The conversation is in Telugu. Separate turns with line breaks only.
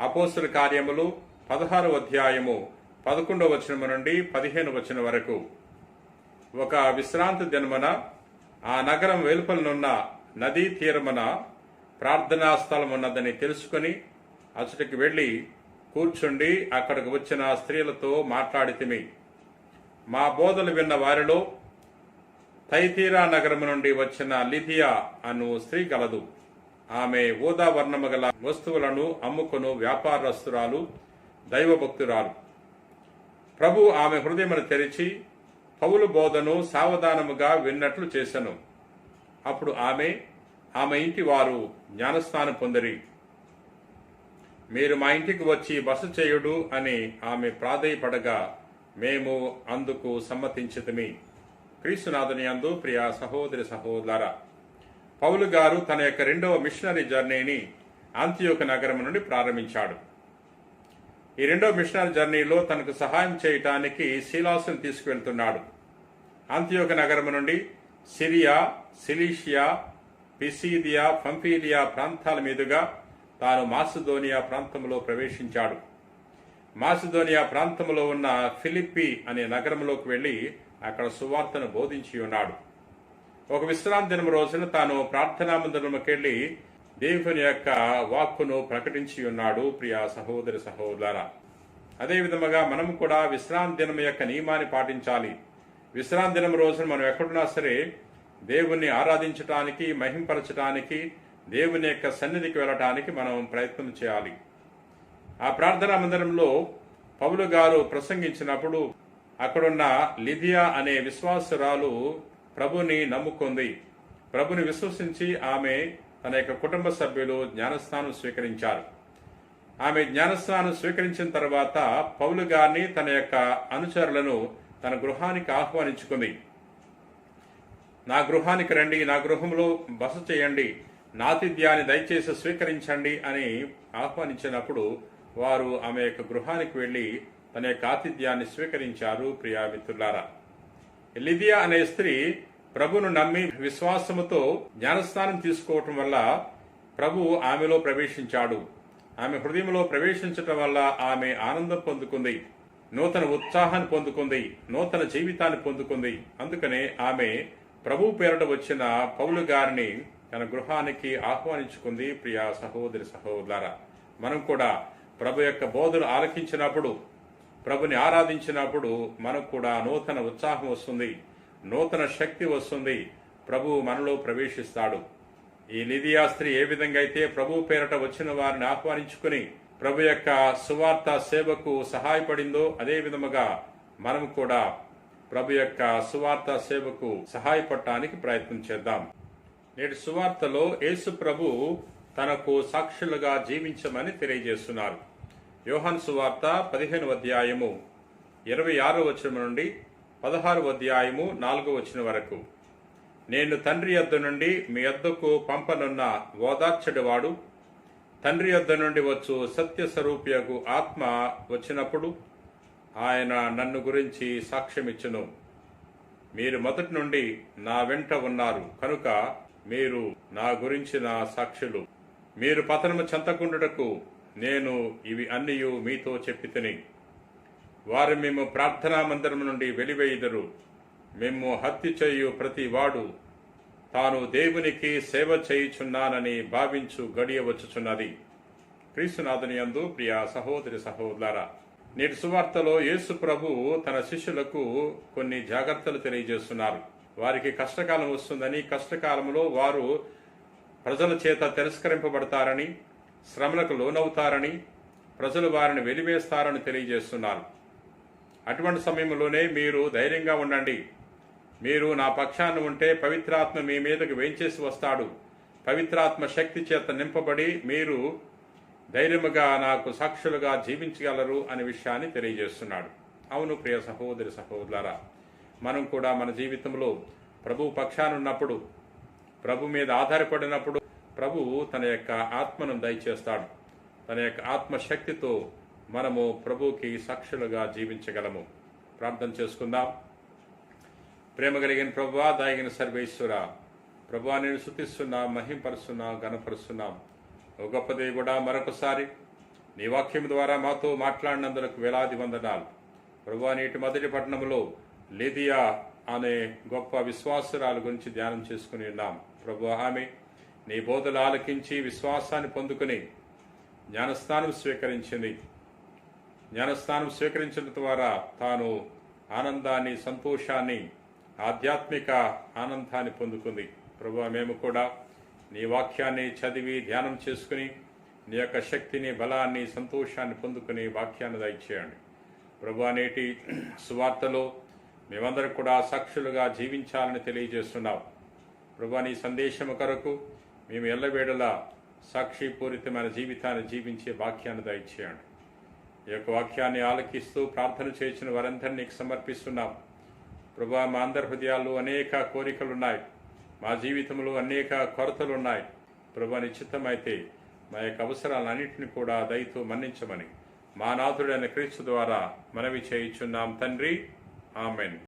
అపోస్తుల కార్యములు పదహారు అధ్యాయము పదకొండవ వచనము నుండి పదిహేను వచనం వరకు. ఒక విశ్రాంతి దినమున ఆ నగరం వెలుపలనున్న నదీ తీరమున ప్రార్థనా స్థలం ఉన్నదని తెలుసుకుని అచ్చటికి వెళ్ళి కూర్చుండి అక్కడికి వచ్చిన స్త్రీలతో మాట్లాడితిమి. మా బోధలు విన్న వారిలో తైతీరా నగరము నుండి వచ్చిన లిథియా అను స్త్రీ గలదు. ఆమె ఊదా వర్ణము గల వస్తువులను అమ్ముకును వ్యాపారస్తురాలు దైవభక్తురాలు. ప్రభు ఆమె హృదయమును తెరిచి పౌలు బోధను సావధానముగా విన్నట్లు చేశను అప్పుడు ఆమె ఆమె ఇంటి వారు జ్ఞానస్నానం పొందిరి. మీరు మా ఇంటికి వచ్చి బస చేయుడు అని ఆమె ప్రాధేయపడగా మేము అందుకు సమ్మతించితమి క్రీస్తునాథుని అందు ప్రియ సహోదరి సహోదర పౌలు గారు తన యొక్క రెండవ మిషనరీ జర్నీని ఆంతియోక నగరం నుండి ప్రారంభించాడు. ఈ రెండవ మిషనరీ జర్నీలో తనకు సహాయం చేయటానికి శీలాసును తీసుకువెళ్తున్నాడు. ఆంతియోక నగరం నుండి సిరియా సిలీషియా పిసీదియా ఫంఫీలియా ప్రాంతాల మీదుగా తాను మాసిదోనియా ప్రాంతంలో ప్రవేశించాడు. మాసిదోనియా ప్రాంతంలో ఉన్న ఫిలిప్పి అనే నగరంలోకి వెళ్ళి అక్కడ సువార్తను బోధించి ఉన్నాడు. ఒక విశ్రాంతి దినం రోజున తాను ప్రార్థనా మందిరంకెళ్ళి దేవుని యొక్క వాక్కును ప్రకటించి ఉన్నాడు ప్రియ సహోదరి సహోదర అదే విధముగా మనం కూడా విశ్రాంతి దినం యొక్క నియమాన్ని పాటించాలి. విశ్రాంతి దినం రోజున మనం ఎక్కడున్నా సరే దేవుణ్ణి ఆరాధించటానికి మహింపరచటానికి దేవుని యొక్క సన్నిధికి వెళ్ళటానికి మనం ప్రయత్నం చేయాలి. ఆ ప్రార్థనా మందిరంలో పౌలు గారు ప్రసంగించినప్పుడు అక్కడున్న లిథియా అనే విశ్వాసురాలు ప్రభుని నమ్ముకుంది. ప్రభుని విశ్వసించి ఆమె తన యొక్క కుటుంబ సభ్యులు జ్ఞానస్నానం స్వీకరించారు. ఆమె జ్ఞానస్నానం స్వీకరించిన తర్వాత పౌలు గారిని తన యొక్క అనుచరులను తన గృహానికి ఆహ్వానించుకుంది. నా గృహానికి రండి నా గృహంలో బస చేయండి నాతిథ్యాన్ని దయచేసి స్వీకరించండి అని ఆహ్వానించినప్పుడు వారు ఆమె యొక్క గృహానికి వెళ్ళి తన యొక్క ఆతిథ్యాన్ని స్వీకరించారు. ప్రియా మిత్రులారా లిదియా అనే స్త్రీ ప్రభును నమ్మి విశ్వాసముతో జ్ఞానస్నానం తీసుకోవటం వల్ల ప్రభు ఆమెలో ప్రవేశించాడు. ఆమె హృదయంలో ప్రవేశించటం వల్ల ఆమె ఆనందం పొందుకుంది. నూతన ఉత్సాహాన్ని పొందుకుంది. నూతన జీవితాన్ని పొందుకుంది. అందుకనే ఆమె ప్రభు పేరట వచ్చిన పౌలు గారిని తన గృహానికి ఆహ్వానించుకుంది. ప్రియా సహోదరి సహోదరా మనం కూడా ప్రభు యొక్క బోధలు ఆలకించినప్పుడు ప్రభుని ఆరాధించినప్పుడు మనకు కూడా నూతన ఉత్సాహం వస్తుంది నూతన శక్తి వస్తుంది. ప్రభు మనలో ప్రవేశిస్తాడు. ఈ లిదియా స్త్రీ ఏ విధంగా అయితే ప్రభు పేరట వచ్చిన వారిని ఆహ్వానించుకుని ప్రభు యొక్క సువార్త సేవకు సహాయపడిందో అదే విధముగా మనం కూడా ప్రభు యొక్క సువార్త సేవకు సహాయపడటానికి ప్రయత్నం చేద్దాం. నేటి సువార్తలో యేసు ప్రభు తనకు సాక్షులుగా జీవించమని తెలియజేస్తున్నారు. యోహాన్ సువార్త పదిహేను అధ్యాయము ఇరవై ఆరో వచనం నుండి పదహారు అధ్యాయము నాలుగో వచనం వరకు. నేను తండ్రి యొద్ద నుండి మీ యొద్దకు పంపనున్న ఓదార్చడివాడు తండ్రి యొద్ద నుండి వచ్చు సత్య స్వరూపియకు ఆత్మ వచ్చినప్పుడు ఆయన నన్ను గురించి సాక్ష్యమిచ్చును. మీరు మొదటి నుండి నా వెంట ఉన్నారు కనుక మీరు నా గురించిన సాక్షులు. మీరు పతనము చెంతకుండుటకు నేను ఇవి అన్నయు మీతో చెప్పి వారు మేము ప్రార్థనా మందిరం నుండి వెలివేయుదరు. మేము హత్య చేయు ప్రతి వాడు తాను దేవునికి సేవ చేయుచున్నానని భావించు గడియ వచ్చుచున్నది. క్రీస్తునాథుని ప్రియ సహోదరి సహోదరా నేటి సువార్తలో యేసు ప్రభు తన శిష్యులకు కొన్ని జాగ్రత్తలు తెలియజేస్తున్నారు. వారికి కష్టకాలం వస్తుందని కష్టకాలంలో వారు ప్రజల చేత తిరస్కరింపబడతారని శ్రమలకు లోనవుతారని ప్రజలు వారిని వెలివేస్తారని తెలియజేస్తున్నారు అటువంటి సమయంలోనే మీరు ధైర్యంగా ఉండండి. మీరు నా పక్షాన ఉంటే పవిత్రాత్మ మీ మీదకు వేంచేసి వస్తాడు. పవిత్రాత్మ శక్తి చేత నింపబడి మీరు ధైర్యముగా నాకు సాక్షులుగా జీవించగలరు అనే విషయాన్ని తెలియజేస్తున్నాడు. అవును ప్రియ సహోదరి సహోదరులారా మనం కూడా మన జీవితంలో ప్రభు పక్షాన ఉన్నప్పుడు ప్రభు మీద ఆధారపడినప్పుడు ప్రభు తన యొక్క ఆత్మను దయచేస్తాడు. తన యొక్క ఆత్మశక్తితో మనము ప్రభుకి సాక్షులుగా జీవించగలము. ప్రార్థన చేసుకుందాం. ప్రేమ కలిగిన ప్రభువా దాగిన సర్వేశ్వర ప్రభువా నేను శుతిస్తున్నా మహింపరుస్తున్నా గణపరుస్తున్నాం ఓ గొప్ప దేవుడా మరొకసారి నీ వాక్యం ద్వారా మాతో మాట్లాడినందుకు వేలాది వందనాలు. ప్రభా నేటి మొదటి పట్టణంలో లిదియా అనే గొప్ప విశ్వాసురాల గురించి ధ్యానం చేసుకుని ఉన్నాం. ప్రభు ఆమె నీ బోధలు ఆలకించి విశ్వాసాన్ని పొందుకుని జ్ఞానస్థానం స్వీకరించింది. జ్ఞానస్థానం స్వీకరించడం ద్వారా తాను ఆనందాన్ని సంతోషాన్ని ఆధ్యాత్మిక ఆనందాన్ని పొందుకుంది. ప్రభు మేము కూడా నీ వాక్యాన్ని చదివి ధ్యానం చేసుకుని నీ యొక్క శక్తిని బలాన్ని సంతోషాన్ని పొందుకుని వాక్యాన్ని దయచేయండి. ప్రభు నేటి సువార్తలో మేమందరం కూడా సాక్షులుగా జీవించాలని తెలియజేస్తున్నాం. ప్రభు నీ సందేశము కొరకు మేము ఎల్లవేళలా సాక్షిపూరితమైన జీవితాన్ని జీవించే వాక్యాన్ని దయచేయండి. ఈ యొక్క వాక్యాన్ని ఆలకిస్తూ ప్రార్థన చేసిన వారందరినీ నీకు సమర్పిస్తున్నాం. ప్రభా మా అందరి హృదయాల్లో అనేక కోరికలు ఉన్నాయి మా జీవితంలో అనేక కొరతలు ఉన్నాయి ప్రభా నిశ్చితమైతే మా యొక్క అవసరాలన్నింటినీ కూడా దయతో మన్నించమని మా నాథుడైన క్రీస్తు ద్వారా మనవి చేయుచున్నాం తండ్రి. ఆమెన్.